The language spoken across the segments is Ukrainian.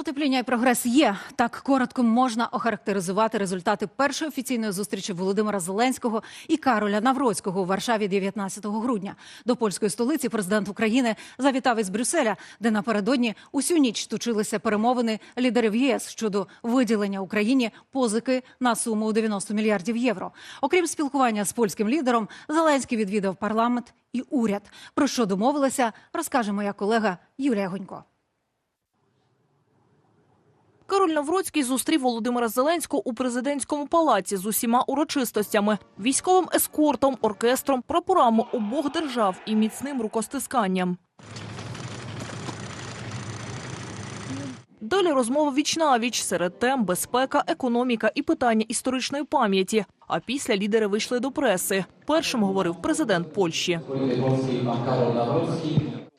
Потепління і прогрес є. Так коротко можна охарактеризувати результати першої офіційної зустрічі Володимира Зеленського і Кароля Навроцького у Варшаві 19 грудня. До польської столиці президент України завітав із Брюсселя, де напередодні усю ніч точилися перемовини лідерів ЄС щодо виділення Україні позики на суму у 90 мільярдів євро. Окрім спілкування з польським лідером, Зеленський відвідав парламент і уряд. Про що домовилися, розкаже моя колега Юлія Гонько. Кароль Навроцький зустрів Володимира Зеленського у президентському палаці з усіма урочистостями, військовим ескортом, оркестром, прапорами обох держав і міцним рукостисканням. Далі розмова віч на віч серед тем безпека, економіка і питання історичної пам'яті. А після лідери вийшли до преси. Першим говорив президент Польщі.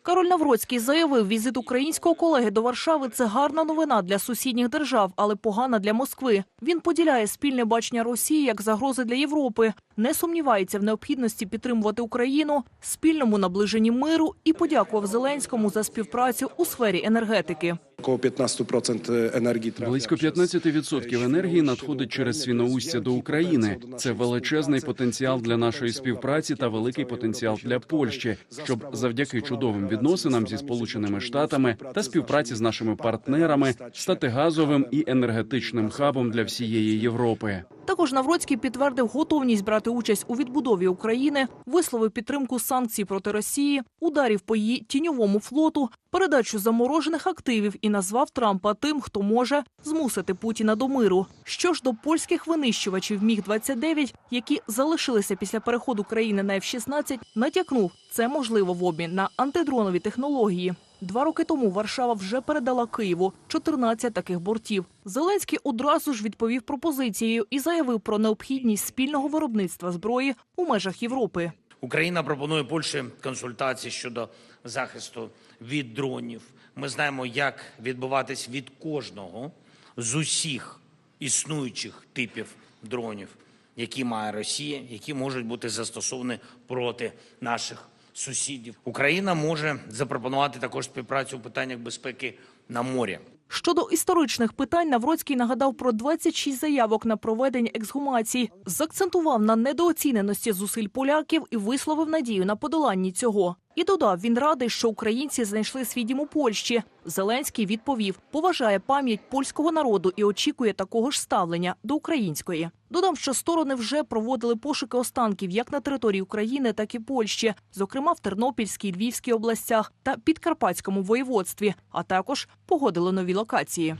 Кароль Навроцький заявив, візит українського колеги до Варшави це гарна новина для сусідніх держав, але погана для Москви. Він поділяє спільне бачення Росії як загрози для Європи, не сумнівається в необхідності підтримувати Україну, спільному наближенні миру і подякував Зеленському за співпрацю у сфері енергетики. Około 15% energii trafia Близько 15% енергії надходить через свіноустя до України. Це величезний потенціал для нашої співпраці та великий потенціал для Польщі, щоб завдяки чудовим відносинам зі сполученими штатами та співпраці з нашими партнерами стати газовим і енергетичним хабом для всієї Європи. Також Навроцький підтвердив готовність брати участь у відбудові України, висловив підтримку санкцій проти Росії, ударів по її тіньовому флоту, передачу заморожених активів і назвав Трампа тим, хто може змусити Путіна до миру. Що ж до польських винищувачів міг 29 які залишилися після переходу країни на F-16, натякнув, це можливо в обмін на антидронові технології. Два роки тому Варшава вже передала Києву 14 таких бортів. Зеленський одразу ж відповів пропозицією і заявив про необхідність спільного виробництва зброї у межах Європи. Україна пропонує Польщі консультації щодо захисту від дронів. Ми знаємо, як відбуватись від кожного з усіх існуючих типів дронів, які має Росія, які можуть бути застосовані проти наших сусідів. Україна може запропонувати також співпрацю у питаннях безпеки на морі. Щодо історичних питань, Навроцький нагадав про 26 заявок на проведення ексгумацій, закцентував на недооціненості зусиль поляків і висловив надію на подоланні цього. І додав, він радий, що українці знайшли свій дім у Польщі. Зеленський відповів, поважає пам'ять польського народу і очікує такого ж ставлення до української. Додам, що сторони вже проводили пошуки останків як на території України, так і Польщі, зокрема в Тернопільській, Львівській областях та Підкарпатському воєводстві, а також погодили нові локації.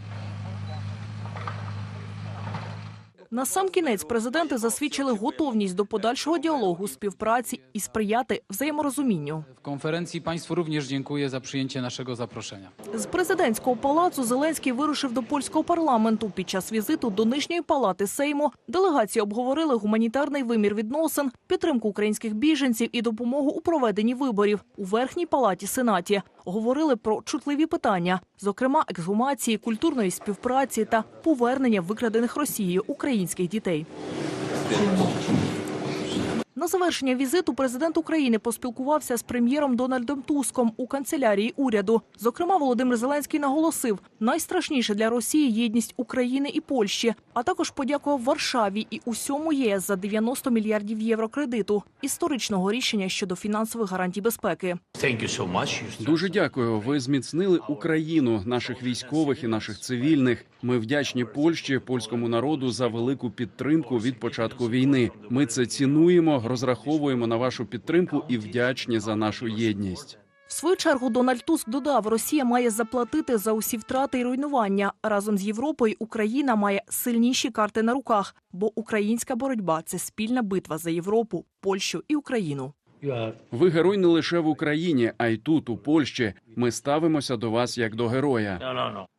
На сам кінець президенти засвідчили готовність до подальшого діалогу, співпраці і сприяти взаєморозумінню. W konferencji Państwu również dziękuję za przyjęcie naszego zaproszenia. З президентського палацу Зеленський вирушив до польського парламенту. Під час візиту до нижньої палати Сейму делегації обговорили гуманітарний вимір відносин, підтримку українських біженців і допомогу у проведенні виборів у верхній палаті Сенаті. Говорили про чутливі питання, зокрема ексгумації, культурної співпраці та повернення викрадених Росією українських дітей. На завершення візиту президент України поспілкувався з прем'єром Дональдом Туском у канцелярії уряду. Зокрема, Володимир Зеленський наголосив, найстрашніше для Росії єдність України і Польщі, а також подякував Варшаві і усьому ЄС за 90 мільярдів євро кредиту, історичного рішення щодо фінансових гарантій безпеки. Thank you so much. Дуже дякую. Ви зміцнили Україну, наших військових і наших цивільних. Ми вдячні Польщі, польському народу за велику підтримку від початку війни. Ми це цінуємо, розраховуємо на вашу підтримку і вдячні за нашу єдність. В свою чергу Дональд Туск додав, Росія має заплатити за усі втрати і руйнування. Разом з Європою Україна має сильніші карти на руках, бо українська боротьба це спільна битва за Європу, Польщу і Україну. Ви герой не лише в Україні, а й тут, у Польщі. Ми ставимося до вас як до героя.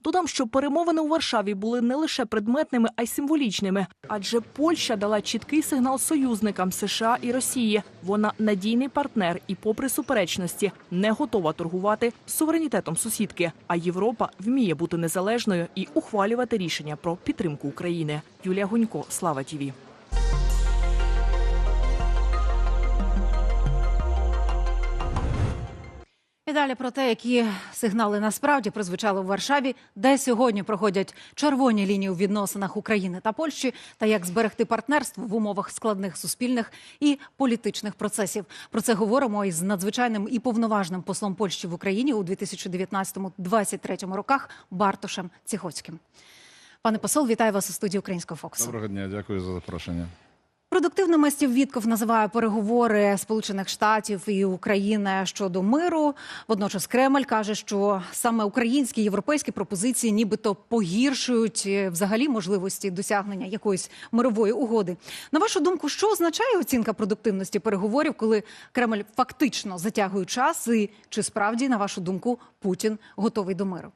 Додам, що перемовини у Варшаві були не лише предметними, а й символічними, адже Польща дала чіткий сигнал союзникам США і Росії. Вона надійний партнер і, попри суперечності, не готова торгувати суверенітетом сусідки. А Європа вміє бути незалежною і ухвалювати рішення про підтримку України. Юлія Гунько, Слава Тіві. Далі про те, які сигнали насправді прозвучали в Варшаві, де сьогодні проходять червоні лінії у відносинах України та Польщі, та як зберегти партнерство в умовах складних суспільних і політичних процесів. Про це говоримо із надзвичайним і повноважним послом Польщі в Україні у 2019-2023 роках Бартошем Ціхоцьким. Пане посол, вітаю вас у студії Українського фокусу. Доброго дня, дякую за запрошення. Продуктивними Вітков називає переговори Сполучених Штатів і України щодо миру. Водночас Кремль каже, що саме українські і європейські пропозиції, нібито погіршують е, взагалі можливості досягнення якоїсь мирової угоди. На вашу думку, що означає оцінка продуктивності переговорів, коли Кремль фактично затягує час, і чи справді, на вашу думку, Путін готовий до миру?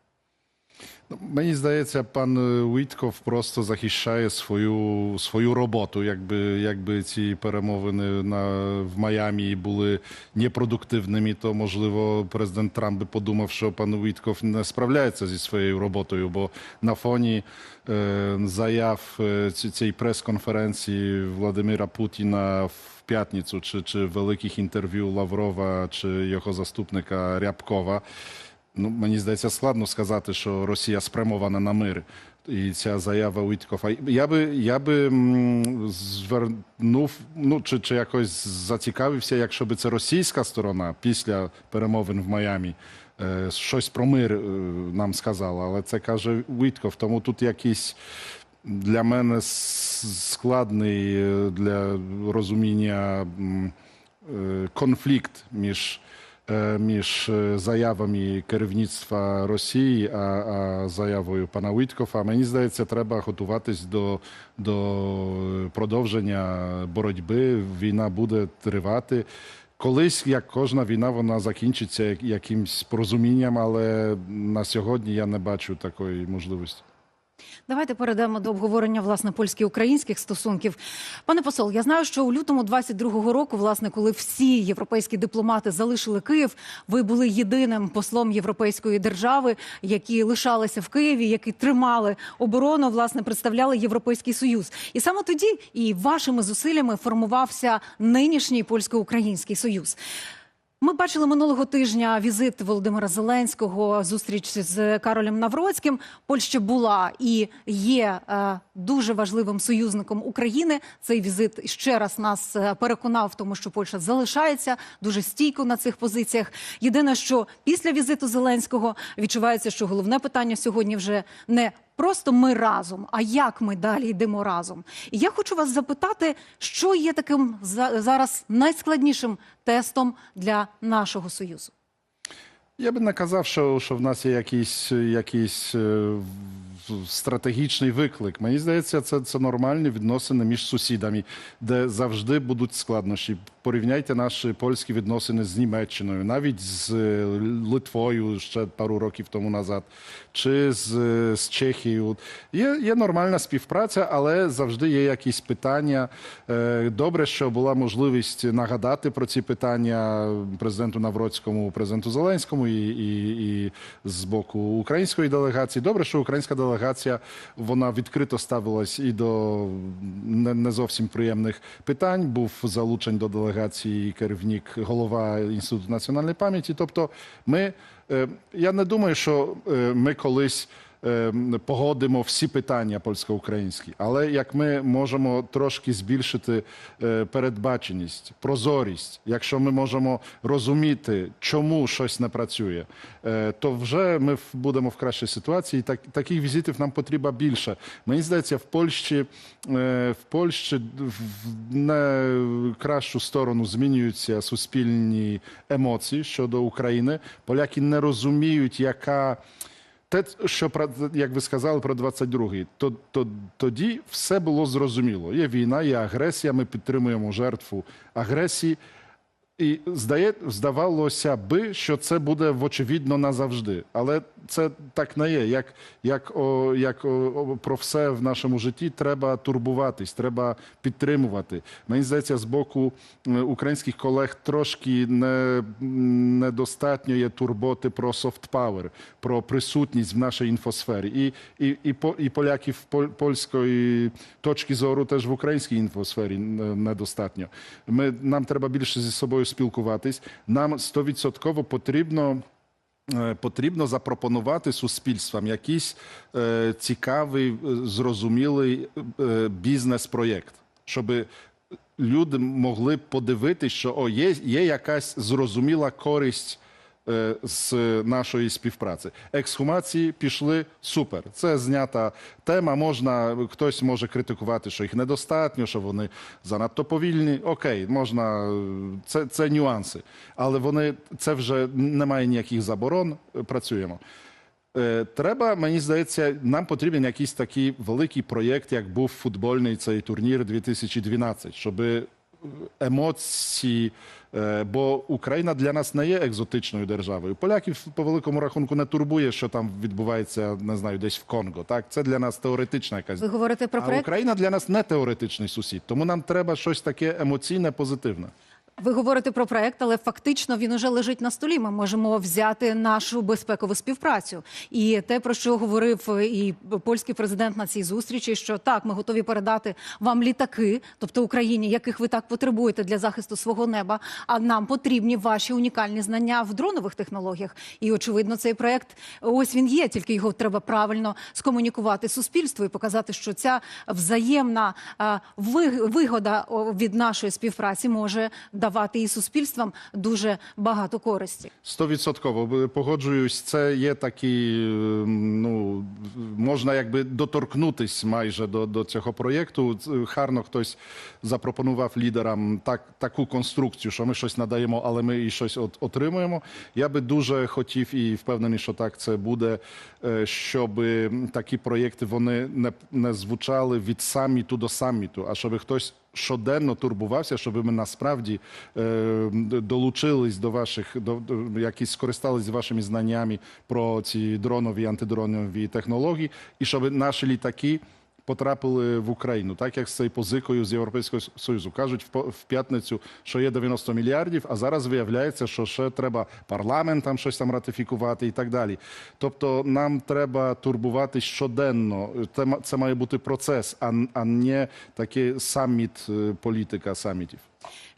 Ну, Мені здається, пан е, Уітков просто захищає свою, свою роботу. Якби, якби ці перемовини на, в Майамі були непродуктивними, то можливо президент Трамп би подумав, що пан Уітков не справляється зі своєю роботою, бо на фоні е, заяв е, цієї прес-конференції Владимира Путіна в п'ятницю, чи, чи великих інтерв'ю Лаврова чи його заступника Рябкова. Ну, мені здається, складно сказати, що Росія спрямована на мир. І ця заява Уіткофа. Я би, я би звернув, ну чи, чи якось зацікавився, якщо би це російська сторона після перемовин в Майамі е, щось про мир е, нам сказала, але це каже Уітков. Тому тут якийсь для мене складний е, для розуміння е, конфлікт між між е, заявами керівництва Росії, а, а заявою пана Уіткофа. Мені здається, треба готуватись до, до продовження боротьби. Війна буде тривати. Колись, як кожна війна, вона закінчиться як- якимсь порозумінням, але на сьогодні я не бачу такої можливості. Давайте перейдемо до обговорення власне польсько-українських стосунків. Пане посол, я знаю, що у лютому 22-го року, власне, коли всі європейські дипломати залишили Київ, ви були єдиним послом європейської держави, які лишалися в Києві, які тримали оборону, власне, представляли Європейський Союз. І саме тоді і вашими зусиллями формувався нинішній польсько-український союз. Ми бачили минулого тижня візит Володимира Зеленського, зустріч з Каролем Навроцьким. Польща була і є е, дуже важливим союзником України. Цей візит ще раз нас е, переконав в тому, що Польща залишається дуже стійко на цих позиціях. Єдине, що після візиту Зеленського відчувається, що головне питання сьогодні вже не просто ми разом, а як ми далі йдемо разом. І я хочу вас запитати, що є таким за- зараз найскладнішим тестом для нашого союзу. Я би не казав, що, що в нас є якийсь, якийсь е, стратегічний виклик. Мені здається, це, це нормальні відносини між сусідами, де завжди будуть складнощі. Порівняйте наші польські відносини з Німеччиною, навіть з е, Литвою ще пару років тому назад, чи з, е, з Чехією. Є, є нормальна співпраця, але завжди є якісь питання. Е, Добре, що була можливість нагадати про ці питання президенту Навроцькому, президенту Зеленському і, і, і з боку української делегації. Добре, що українська делегація вона відкрито ставилась і до не, не зовсім приємних питань. Був залучень до делегації керівник, голова інституту національної пам'яті. Тобто, ми е, я не думаю, що е, ми колись. Е, Погодимо всі питання польсько-українські, але як ми можемо трошки збільшити е, передбаченість, прозорість, якщо ми можемо розуміти, чому щось не працює, е, то вже ми будемо в кращій ситуації. Так, таких візитів нам потрібно більше. Мені здається, в Польщі е, в Польщі в не кращу сторону змінюються суспільні емоції щодо України. Поляки не розуміють, яка. Те, що як ви сказали про 22-й, то, то тоді все було зрозуміло. Є війна, є агресія. Ми підтримуємо жертву агресії. І здає, здавалося би, що це буде вочевидно назавжди. Але це так не є. Як, як, о, як о, про все в нашому житті треба турбуватись, треба підтримувати. Мені здається, з боку е, українських колег трошки не, недостатньо є турботи про soft power, про присутність в нашій інфосфері. І, і, і, по- і поляків поль- польської точки зору теж в українській інфосфері е, недостатньо. Ми, нам треба більше зі собою спілкуватись. Нам стовідсотково потрібно. е, Потрібно запропонувати суспільствам якийсь е, цікавий, е, зрозумілий е, бізнес-проєкт, щоб люди могли подивитися, що о, є, є якась зрозуміла користь з нашої співпраці. Ексхумації пішли супер. Це знята тема. Можна хтось може критикувати, що їх недостатньо, що вони занадто повільні. Окей, можна е, це, це нюанси, але вони це вже немає ніяких заборон. е, Працюємо. Е, Треба, мені здається, нам потрібен якийсь такий великий проєкт, як був футбольний цей турнір 2012, щоб емоції, е, бо Україна для нас не є екзотичною державою. Поляків по великому рахунку не турбує, що там відбувається, не знаю, десь в Конго. Так, це для нас теоретична якась. Ви говорите про А. Україна для нас не теоретичний сусід, тому нам треба щось таке емоційне, позитивне. Ви говорите про проект, але фактично він уже лежить на столі. Ми можемо взяти нашу безпекову співпрацю. І те, про що говорив і польський президент на цій зустрічі, що так, ми готові передати вам літаки, тобто Україні, яких ви так потребуєте для захисту свого неба. А нам потрібні ваші унікальні знання в дронових технологіях. І очевидно, цей проект ось він є, тільки його треба правильно скомунікувати суспільству і показати, що ця взаємна вигода від нашої співпраці може давати і суспільствам дуже багато користі. Стовідсотково погоджуюсь. Це є такий, е, ну можна якби доторкнутись майже до, до цього проєкту. Ц- Гарно хтось запропонував лідерам так, таку конструкцію, що ми щось надаємо, але ми і щось от, отримуємо. Я би дуже хотів і впевнений, що так це буде, е, щоб такі проєкти вони не, не звучали від саміту до саміту, а щоб хтось щоденно турбувався, щоб ми насправді е, долучились до ваших, до, якісь скористались вашими знаннями про ці дронові антидронові технології, і щоб наші літаки. Потрапили в Україну, так як з цією позикою з Європейського Союзу. Кажуть в п'ятницю, що є 90 мільярдів, а зараз виявляється, що ще треба парламентам щось там ратифікувати і так далі. Тобто нам треба турбувати щоденно. Це, ма- це має бути процес, а, а не такий саміт е, політика самітів.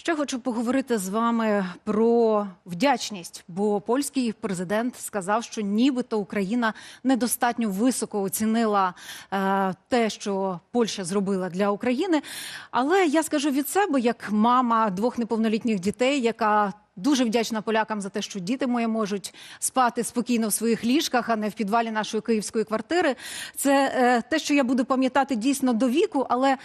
Ще хочу поговорити з вами про вдячність, бо польський президент сказав, що нібито Україна недостатньо високо оцінила е, те, що Польща зробила для України. Але я скажу від себе, як мама двох неповнолітніх дітей, яка Дуже вдячна полякам за те, що діти мої можуть спати спокійно в своїх ліжках, а не в підвалі нашої київської квартири. Це е, те, що я буду пам'ятати дійсно до віку, але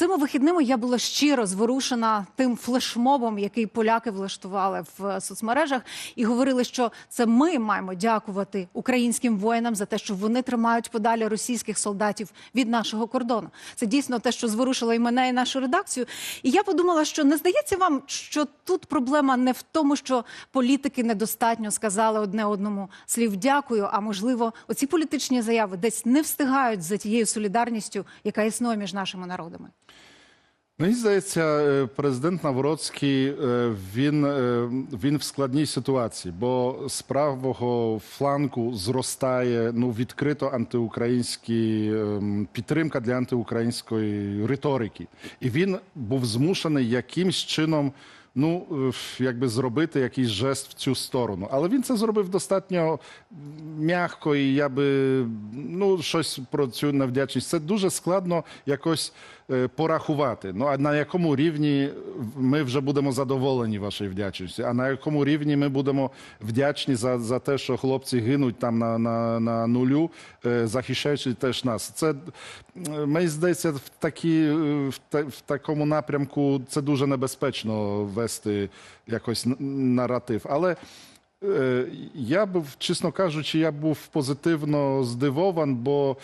Цими вихідними я була щиро зворушена тим флешмобом, який поляки влаштували в е, соцмережах, і говорили, що це ми маємо дякувати українським воїнам за те, що вони тримають подалі російських солдатів від нашого кордону. Це дійсно те, що зворушило і мене, і нашу редакцію. І я подумала, що не здається вам, що тут проблема не в тому, що політики недостатньо сказали одне одному слів дякую. А можливо, оці політичні заяви десь не встигають за тією солідарністю, яка існує між нашими народами. Мені здається, е, президент Навроцький е, він, е, він в складній ситуації, бо з правого фланку зростає ну відкрито антиукраїнські ем, підтримка для антиукраїнської риторики, і він був змушений якимсь чином. Ну, якби зробити якийсь жест в цю сторону. Але він це зробив достатньо м'яко, і я би ну, щось про цю невдячність. Це дуже складно якось порахувати. Ну, а на якому рівні ми вже будемо задоволені вашою вдячністю, а на якому рівні ми будемо вдячні за, за те, що хлопці гинуть там на, на, на нулю, е, захищаючи теж нас. Це е, мені здається, в такі е, в, в такому напрямку це дуже небезпечно вести якось наратив. Але Е, Я був, чесно кажучи, я був позитивно здивован, бо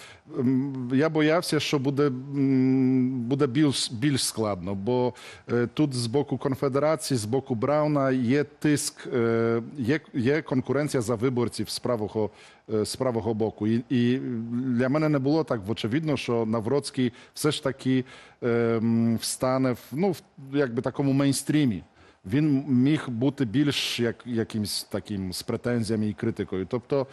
я боявся, що буде, буде більш, більш складно. Бо е, тут з боку конфедерації, з боку Брауна є тиск, е, є, є конкуренція за виборців з правого, е, з правого боку. І, і для мене не було так очевидно, що Навроцький все ж таки е, встане в ну, в якби такому мейнстрімі він міг бути більш як якимсь таким з претензіями і критикою. Тобто,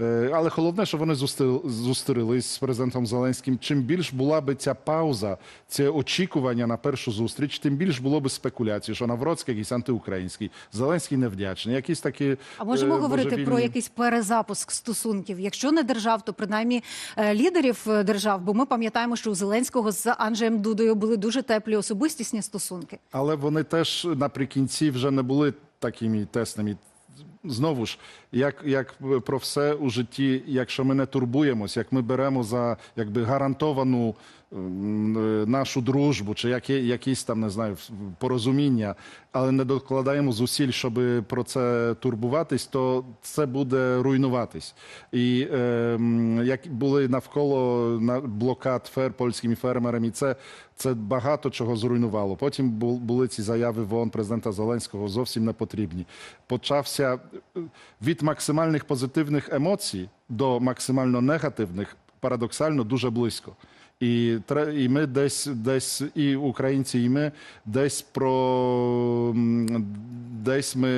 е, але головне, що вони зустрі- зустрілись з президентом Зеленським. Чим більш була би ця пауза, це очікування на першу зустріч, тим більш було би спекуляцій, що Навроцький якийсь антиукраїнський, Зеленський невдячний, якісь такі. А можемо е, говорити про якийсь перезапуск стосунків, якщо не держав, то принаймні е, лідерів е, держав. Бо ми пам'ятаємо, що у Зеленського з Анджеєм Дудою були дуже теплі особистісні стосунки. Але вони теж наприкінці вже не були такими тесними. Знову ж, як, як про все у житті, якщо ми не турбуємось, як ми беремо за якби гарантовану е, нашу дружбу, чи які, якісь там не знаю порозуміння, але не докладаємо зусиль, щоб про це турбуватись, то це буде руйнуватись. І е, як були навколо на блокад фер польськими фермерами, це, це багато чого зруйнувало. Потім були ці заяви ВОН президента Зеленського зовсім не потрібні. Почався від максимальних позитивних емоцій до максимально негативних, парадоксально дуже близько. І, і ми десь, десь, і українці, і ми десь про десь ми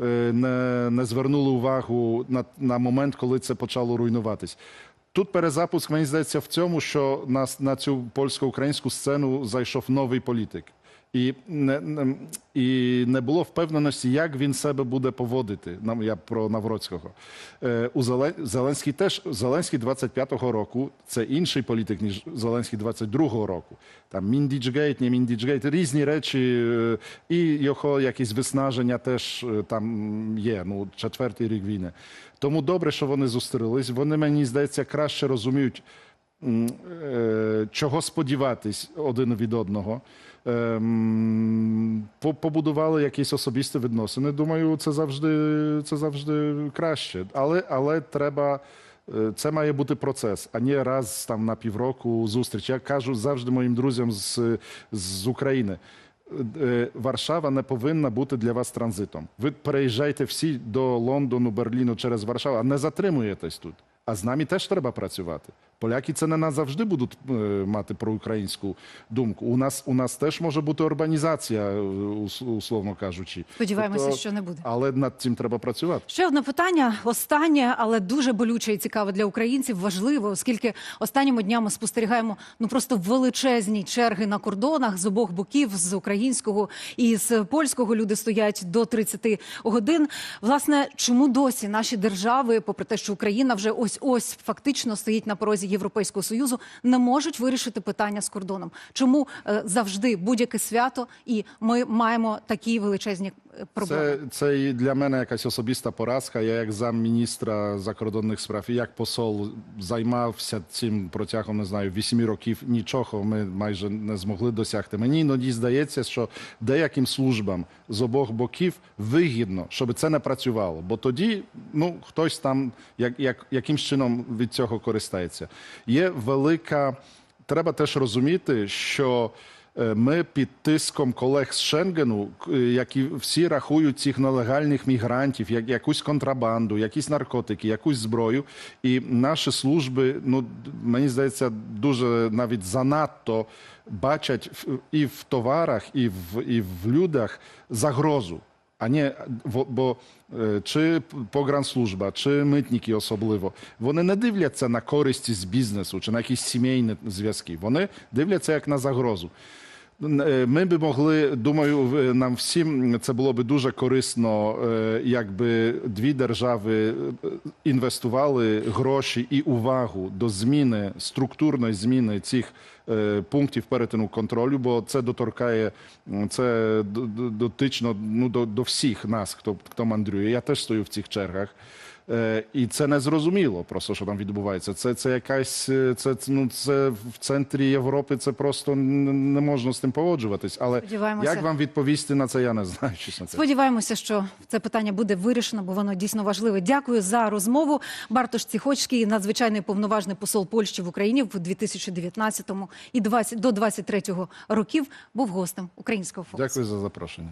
е, не, не звернули увагу на, на момент, коли це почало руйнуватись. Тут перезапуск, мені здається, в цьому, що на, на цю польсько-українську сцену зайшов новий політик. І не, і не було впевненості, як він себе буде поводити. Нам я про Навроцького. Е, у Зелен, Зеленський теж Зеленський 25-го року це інший політик, ніж Зеленський 22-го року. Там Міндічгейт, не Міндічгейт, різні речі, е, і його якісь виснаження теж е, там є. Ну, четвертий рік війни. Тому добре, що вони зустрілись. Вони, мені здається, краще розуміють, чого сподіватись один від одного. Ем, Побудували якісь особисті відносини. Думаю, це завжди, це завжди краще. Але, але треба. е, Це має бути процес, а не раз там на півроку зустріч. Я кажу завжди моїм друзям з, з України. е, Варшава не повинна бути для вас транзитом. Ви переїжджайте всі до Лондону, Берліну через Варшаву, а не затримуєтесь тут. А з нами теж треба працювати. Поляки це не назавжди будуть е, мати проукраїнську думку. У нас у нас теж може бути урбанізація, е, условно кажучи. Сподіваємося, Тобто, що не буде. Але над цим треба працювати. Ще одне питання, останнє, але дуже болюче і цікаве для українців. Важливо, оскільки останніми днями спостерігаємо ну просто величезні черги на кордонах з обох боків, з українського і з польського. Люди стоять до 30 годин. Власне, чому досі наші держави, попри те, що Україна вже ось ось фактично стоїть на порозі Європейського союзу, не можуть вирішити питання з кордоном? Чому е, завжди будь-яке свято, і ми маємо такі величезні проблеми? Це, це і для мене якась особиста поразка. Я як замміністра закордонних справ і як посол займався цим протягом не знаю вісьми років. Нічого ми майже не змогли досягти. Мені іноді здається, що деяким службам з обох боків вигідно, щоб це не працювало, бо тоді ну хтось там як, як якимсь чином від цього користається. Є велика. Треба теж розуміти, що ми під тиском колег з Шенгену, е, які всі рахують цих нелегальних мігрантів, як якусь контрабанду, якісь наркотики, якусь зброю. І наші служби, ну мені здається, дуже навіть занадто бачать і в товарах, і в, і в людях загрозу. А не бо е, чи погранслужба, чи митники особливо, вони не дивляться на користь з бізнесу чи на якісь сімейні зв'язки. Вони дивляться як на загрозу. Е, Ми би могли, думаю, нам всім це було би дуже корисно, е, якби дві держави е, інвестували гроші і увагу до зміни структурної зміни цих пунктів перетину контролю, бо це доторкає це дотично ну, до, до всіх нас, хто, хто мандрює. Я теж стою в цих чергах. Е, І це не зрозуміло просто, що там відбувається. Це, це якась е, це, ну, це в центрі Європи. Це просто не можна з тим погоджуватись. Але як вам відповісти на це, я не знаю. Чесно. Сподіваємося, що це питання буде вирішено, бо воно дійсно важливе. Дякую за розмову. Бартош Ціхочський, надзвичайний повноважний посол Польщі в Україні в 2019 і 20, до 23 років, був гостем українського фокусу. Дякую за запрошення.